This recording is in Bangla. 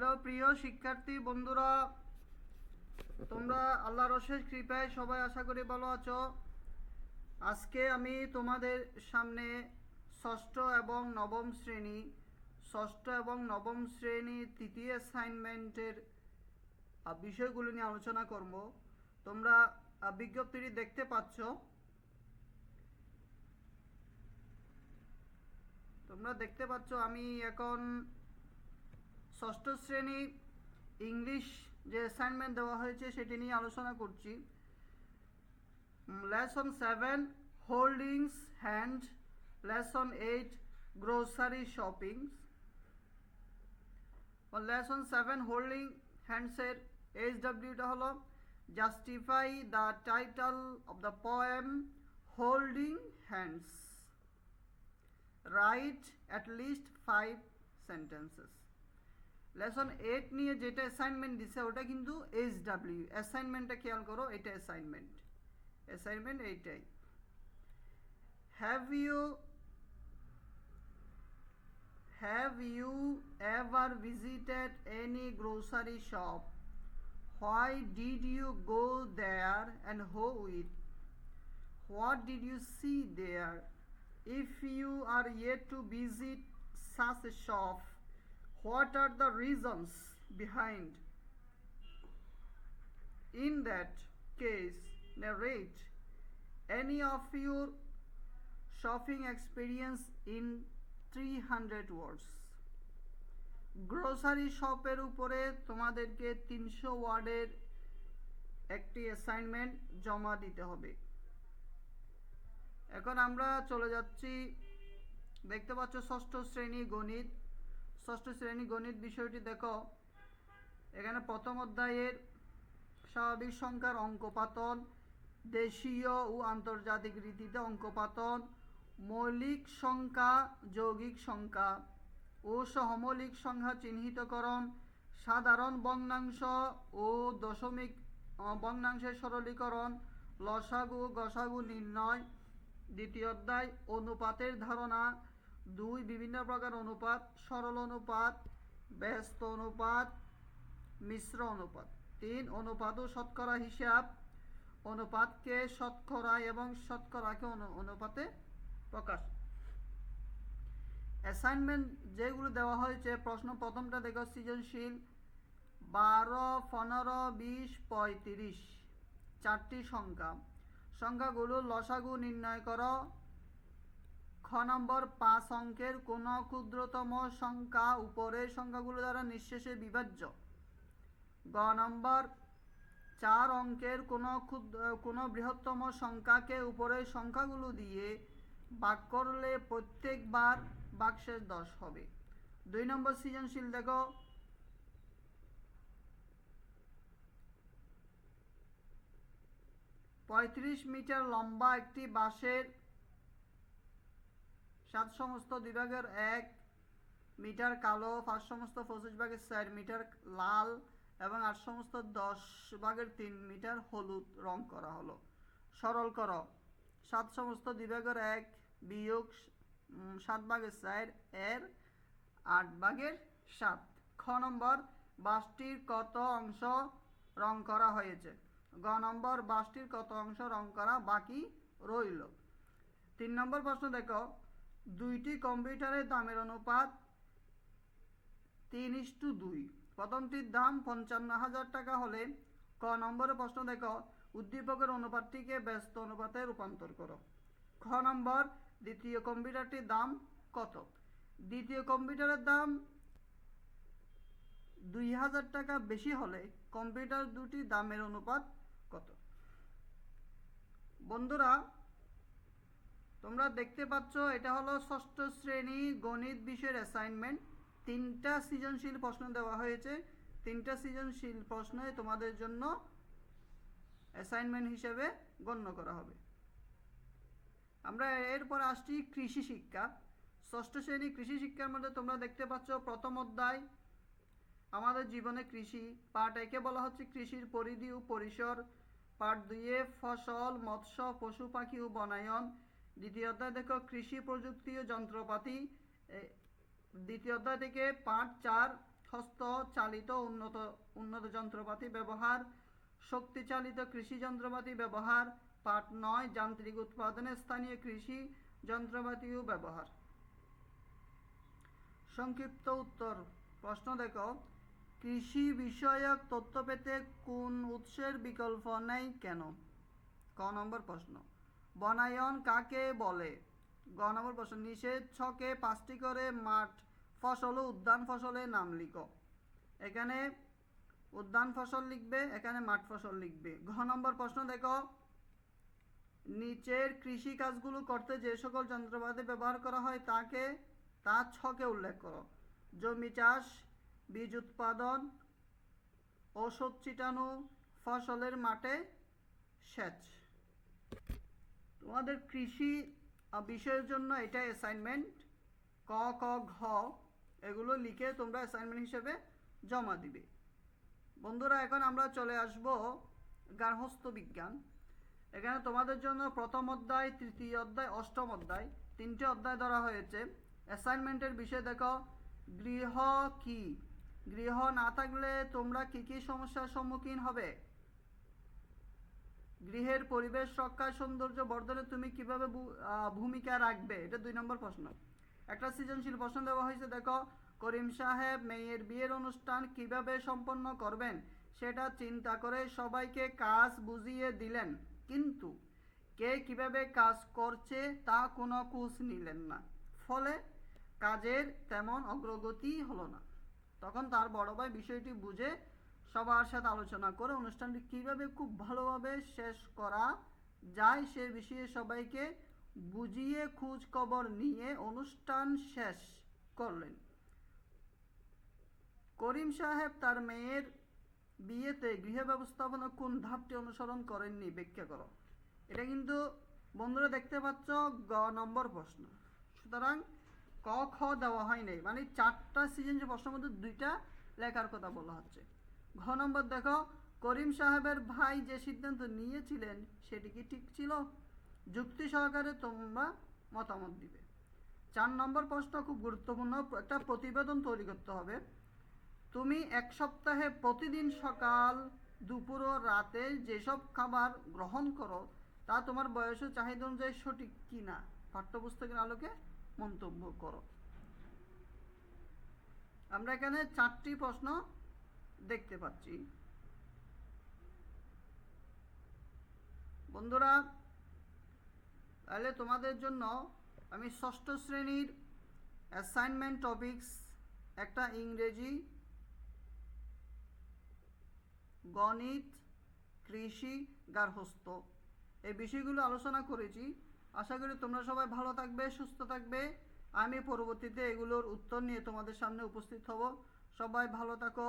হ্যালো প্রিয় শিক্ষার্থী বন্ধুরা, তোমরা আল্লাহর অশেষ কৃপায় সবাই আশা করি ভালো আছো। আজকে আমি তোমাদের সামনে ষষ্ঠ এবং নবম শ্রেণি, ষষ্ঠ এবং নবম শ্রেণি তৃতীয় অ্যাসাইনমেন্টের বিষয়গুলো নিয়ে আলোচনা করব। তোমরা বিজ্ঞপ্তিটি দেখতে পাচ্ছ। তোমরা দেখতে পাচ্ছ আমি এখন ষষ্ঠ শ্রেণি ইংলিশ যে অ্যাসাইনমেন্ট দেওয়া হয়েছে সেটি নিয়ে আলোচনা করছি। Lesson seven holdings hand lesson eight grocery shopping lesson seven holding হ্যান্ডসের H ডাব্লিউটা হলো justify the title of the poem holding hands write at least five sentences lesson eight নিয়ে যেটা অ্যাসাইনমেন্ট দিছে ওটা কিন্তু এইচ ডাব্লিউ অ্যাসাইনমেন্টটা খেয়াল করো এটা অ্যাসাইনমেন্ট অ্যাসাইনমেন্ট এইটাই। Have you have you ever visited any grocery shop why did you go there and who with did you see there? If you are yet to visit such a shop, what are the reasons behind? In that case, narrate any of your shopping experience in 300 words. Grocery শপের উপরে তোমাদেরকে তিনশো ওয়ার্ডের একটি অ্যাসাইনমেন্ট জমা দিতে হবে এখন আমরা চলে যাচ্ছি দেখতে পাচ্ছ ষষ্ঠ শ্রেণি গণিত ষষ্ঠ শ্রেণি গণিত বিষয়টি দেখো। এখানে প্রথম অধ্যায়ের স্বাভাবিক সংখ্যার অঙ্কপাতন, দেশীয় ও আন্তর্জাতিক রীতিতে অঙ্কপাতন, মৌলিক সংখ্যা, যৌগিক সংখ্যা ও সহমৌলিক সংখ্যা চিহ্নিতকরণ, সাধারণ ভগ্নাংশ ও দশমিক ভগ্নাংশের সরলীকরণ, লসাগু গসাগু নির্ণয়, দ্বিতীয় অধ্যায়, অনুপাতের ধারণা দুই বিভিন্ন প্রকার অনুপাত, সরল অনুপাত, ব্যস্ত অনুপাত, মিশ্র অনুপাত। তিন, অনুপাত ও শতকরা হিসাব। অনুপাতকে শতকরা এবং শতকরাকে অনু- অনুপাতে প্রকাশ। অ্যাসাইনমেন্ট যেগুলো দেওয়া হয়েছে, প্রশ্ন প্রথমটা দেখো, সৃজনশীল। বারো, পনেরো, বিশ, পঁয়ত্রিশ। চারটি সংখ্যা। সংখ্যাগুলো লসাগু নির্ণয় করো। খ নম্বর পাঁচ অঙ্কের কোন ক্ষুদ্রতম সংখ্যা উপরের সংখ্যাগুলো দ্বারা নিঃশেষে বিভাজ্য। গ নম্বর চার অঙ্কের কোন ক্ষুদ্র, কোনো বৃহত্তম সংখ্যাকে উপরের সংখ্যাগুলো দিয়ে ভাগ করলে প্রত্যেকবার বাক্সের দশ হবে। দুই নম্বর সৃজনশীল দেখো। পঁয়ত্রিশ মিটার লম্বা একটি বাঁশের সাত সমস্ত দুই এক মিটার কালো, পাঁচ সমস্ত পঁচিশ ভাগের চার মিটার লাল এবং আট সমস্ত দশ ভাগের তিন মিটার হলুদ রং করা হলো। সরল কর। সাত সমস্ত দুই এক বিয়োগ সাত ভাগের চার এর আট ভাগের সাত। খ নম্বর বাসটির কত অংশ রং করা হয়েছে? গ নম্বর বাসটির কত অংশ রং করা বাকি রইল? তিন নম্বর প্রশ্ন দেখো। দুইটি কম্পিউটারের দামের অনুপাত তিন ইস্টু দুই। প্রথমটির দাম পঞ্চান্ন হাজার টাকা হলে ক নম্বরের প্রশ্ন দেখো, উদ্দীপকের অনুপাতটিকে ব্যস্ত অনুপাতে রূপান্তর করো। খ নম্বর, দ্বিতীয় কম্পিউটারটির দাম কত? দ্বিতীয় কম্পিউটারের দাম দুই হাজার টাকা বেশি হলে কম্পিউটার দুটি দামের অনুপাত কত? বন্ধুরা তোমরা দেখতে পাচ্ছ, এটা হলো ষষ্ঠ শ্রেণি গণিত বিষয়ের অ্যাসাইনমেন্ট তিনটা সৃজনশীল প্রশ্ন দেওয়া হয়েছে। তিনটা সৃজনশীল প্রশ্নে তোমাদের জন্য অ্যাসাইনমেন্ট হিসেবে গণ্য করা হবে। আমরা এরপর আসছি কৃষি শিক্ষা। ষষ্ঠ শ্রেণি কৃষি শিক্ষার মধ্যে তোমরা দেখতে পাচ্ছ, প্রথম অধ্যায়, আমাদের জীবনে কৃষি। পার্ট একে বলা হচ্ছে কৃষির পরিধি ও পরিসর। পার্ট দুইয়ে ফসল, মৎস্য, পশু, পাখি ও বনায়ন। দ্বিতীয় অধ্যায় দেখো, কৃষি প্রযুক্তি ও যন্ত্রপাতি। দ্বিতীয় অধ্যায় থেকে পার্ট চার হস্ত চালিত, উন্নত উন্নত যন্ত্রপাতি ব্যবহার শক্তি চালিত কৃষি যন্ত্রপাতি ব্যবহার। পাঠ নয়, যান্ত্রিক উৎপাদনে স্থানীয় কৃষি যন্ত্রপাতিও ব্যবহার। সংক্ষিপ্ত উত্তর, প্রশ্ন দেখো, কৃষি বিষয়ক তথ্য পেতে কোন উৎসের বিকল্প নেই কেন? ক নম্বর প্রশ্ন। বনায়ন কাকে বলে? গ নম্বর প্রশ্ন, নিষেধ ছকে পাঁচটি করে মাঠ ফসল ও উদ্যান ফসলের নাম লিখো। এখানে উদ্যান ফসল লিখবে, এখানে মাঠ ফসল লিখবে। ঘ নম্বর প্রশ্ন, দেখো। নিচের কৃষি কাজগুলো করতে যে সকল যন্ত্রপাতি ব্যবহার করা হয় তাকে, তা ছকে উল্লেখ করো। জমি চাষ, বীজ উৎপাদন, ঔষধ ছিটানো, ফসলের মাঠে সেচ। তোমাদের কৃষি বিষয়ের জন্য এটা অ্যাসাইনমেন্ট ক ক, ঘ, এগুলো লিখে তোমরা অ্যাসাইনমেন্ট হিসেবে জমা দিবে। বন্ধুরা, এখন আমরা চলে আসব গার্হস্থ্য বিজ্ঞান। এখানে তোমাদের জন্য প্রথম অধ্যায়, তৃতীয় অধ্যায়, অষ্টম অধ্যায়, তিনটে অধ্যায় ধরা হয়েছে। অ্যাসাইনমেন্টের বিষয় দেখো, গৃহ কি? গৃহ না থাকলে তোমরা কি কি সমস্যার সম্মুখীন হবে? গৃহের পরিবেশ রক্ষা সৌন্দর্য বর্ধনে তুমি কীভাবে ভূমিকা রাখবে? এটা দুই নম্বর প্রশ্ন। একটা সৃজনশীল প্রশ্ন দেওয়া হয়েছে, দেখো, করিম সাহেব মেয়ের বিয়ের অনুষ্ঠান কীভাবে সম্পন্ন করবেন সেটা চিন্তা করে সবাইকে কাজ বুঝিয়ে দিলেন, কিন্তু কে কীভাবে কাজ করছে তা কোনো কুচ নিলেন না। ফলে কাজের তেমন অগ্রগতি হলো না। তখন তার বড় ভাই বিষয়টি বুঝে সবার সাথে আলোচনা করে অনুষ্ঠানটি কীভাবে খুব ভালোভাবে শেষ করা যায় সে বিষয়ে সবাইকে বুঝিয়ে খোঁজ খবর নিয়ে অনুষ্ঠান শেষ করলেন। করিম সাহেব তার মেয়ের বিয়েতে গৃহ ব্যবস্থাপনা কোন ধাপটি অনুসরণ করেননি ব্যাখ্যা করো। এটা কিন্তু বন্ধুরা দেখতে পাচ্ছ গ নম্বর প্রশ্ন। সুতরাং ক, খ দেওয়া হয় নাই মানে চারটা সিজন যে প্রশ্নের মধ্যে দুইটা লেখার কথা বলা হচ্ছে। ঘ নম্বর দেখো, করিম সাহেবের ভাই যে সিদ্ধান্ত নিয়েছিলেন, সেটি কি ঠিক ছিল? যুক্তি সহকারে তোমরা মতামত দিবে। চার নম্বর প্রশ্ন, খুব গুরুত্বপূর্ণ, একটা প্রতিবেদন তৈরি করতে হবে। তুমি এক সপ্তাহে প্রতিদিন সকাল, দুপুর ও রাতে যেসব খাবার গ্রহণ করো, তা তোমার বয়স চাহিদা অনুযায়ী সঠিক কি না পাঠ্যপুস্তকের আলোকে মন্তব্য করো। আমরা এখানে চারটি প্রশ্ন দেখতে পাচ্ছি। বন্ধুরা, তাহলে তোমাদের জন্য আমি ষষ্ঠ শ্রেণির অ্যাসাইনমেন্ট টপিকস একটা ইংরেজি, গণিত, কৃষি, গার্হস্থ্য এই বিষয়গুলো আলোচনা করেছি। আশা করি তোমরা সবাই ভালো থাকবে, সুস্থ থাকবে। আমি পরবর্তীতে এগুলোর উত্তর নিয়ে তোমাদের সামনে উপস্থিত হব। সবাই ভালো থাকো।